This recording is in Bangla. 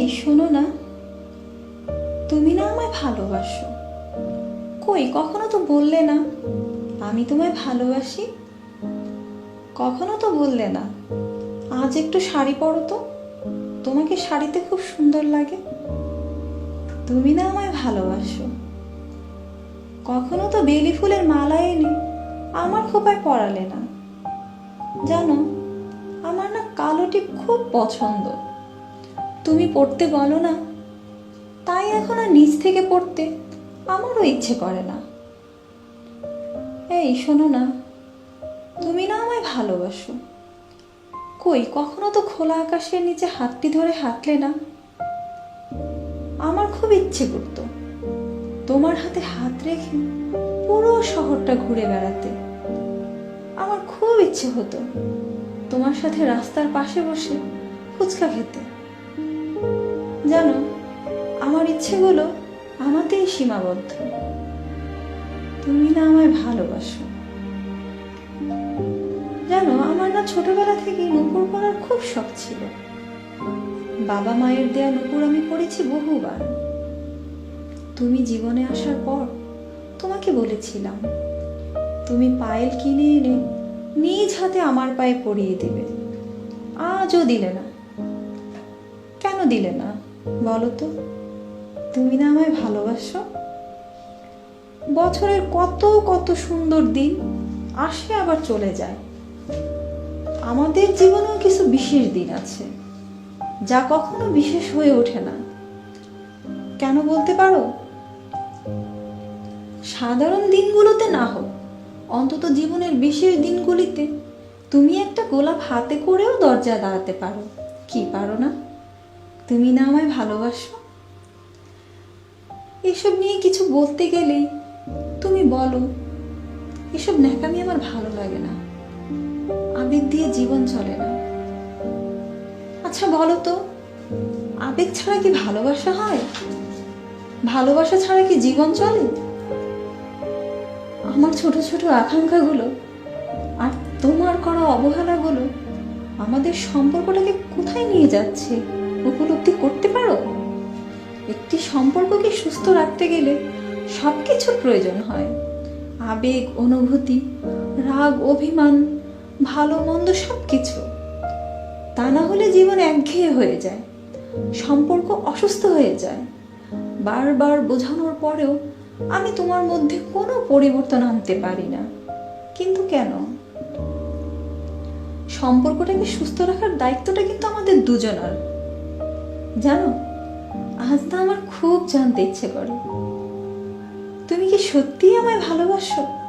এই, শোনো না। তুমি না আমায় ভালোবাসো। কই, কখনো তো বললে না, আমি তোমায় ভালোবাসি? কখনো তো বললে না। আজ একটু শাড়ি পরো তো, তোমাকে শাড়িতে খুব সুন্দর লাগে। তুমি না আমায় ভালোবাসো। কখনো তো বেলি ফুলের মালা এনে আমার খোপায় পরালে না। জানো, আমার না কালোটি খুব পছন্দ। তুমি পড়তে বলো না। তাই এখন আর নিচ থেকে পড়তে আমারও ইচ্ছে করে না। এই শোনো না, তুমি না আমায় ভালোবাসো। কই, কখনো তো খোলা আকাশের নিচে হাতটি ধরে হাঁটলে না? আমার খুব ইচ্ছে করতো তোমার হাতে হাত রেখে পুরো শহরটা ঘুরে বেড়াতে। আমার খুব ইচ্ছে হতো তোমার সাথে রাস্তার পাশে বসে ফুচকা খেতে। জানো, আমার ইচ্ছেগুলো আমাতেই সীমাবদ্ধ। তুমি না আমায় ভালোবাসো। জানো, আমার না ছোটবেলা থেকে নুপুর পরার খুব শখ ছিল। বাবা মায়ের দেয়া নুপুর আমি পড়েছি বহুবার। তুমি জীবনে আসার পর তোমাকে বলেছিলাম, তুমি পায়েল কিনে এনে নিজ হাতে আমার পায়ে পরিয়ে দেবে। আজও দিলে না। কেন দিলে না? বলো তো, তুমি না আমায় ভালোবাসো? বছরের কত কত সুন্দর দিন আসে আবার চলে যায়। আমাদের জীবনেও কিছু বিশেষ দিন আছে, যা কখনো বিশেষ হয়ে ওঠে না। কেন বলতে পারো? সাধারণ দিনগুলোতে না হোক, অন্তত জীবনের বিশেষ দিনগুলিতে তুমি একটা গোলাপ হাতে করেও দরজায় দাঁড়াতে পারো, কি পারো না? তুমি না আমায় ভালোবাসো? এসব নিয়ে কিছু বলতে গেলেই তুমি বলো, এসব ন্যাকামি আমার ভালো লাগে না। আবেগ দিয়ে জীবন চলে না। আচ্ছা বলো তো, আবেগ ছাড়া কি ভালোবাসা হয়? ভালোবাসা ছাড়া কি জীবন চলে? আমার ছোট ছোট আকাঙ্ক্ষাগুলো আর তোমার করা অবহেলাগুলো আমাদের সম্পর্কটাকে কোথায় নিয়ে যাচ্ছে? উপলব্ধি করতে পারো? একটি সম্পর্ককে সুস্থ রাখতে গেলে সব কিছুর প্রয়োজন হয়। আবেগ, অনুভূতি, রাগ, অভিমান, ভালো, মন্দ সব কিছু তা না হলে জীবন একঘেয়ে হয়ে যায়, সম্পর্ক অসুস্থ হয়ে যায়। বারবার বোঝানোর পরেও আমি তোমার মধ্যে কোনো পরিবর্তন আনতে পারি না। কিন্তু কেন? সম্পর্কটাকে সুস্থ রাখার দায়িত্বটা কিন্তু আমাদের দুজনার। জানো আজ তো আমার খুব জানতে ইচ্ছে করে। তুমি কি সত্যিই আমায় ভালোবাসো?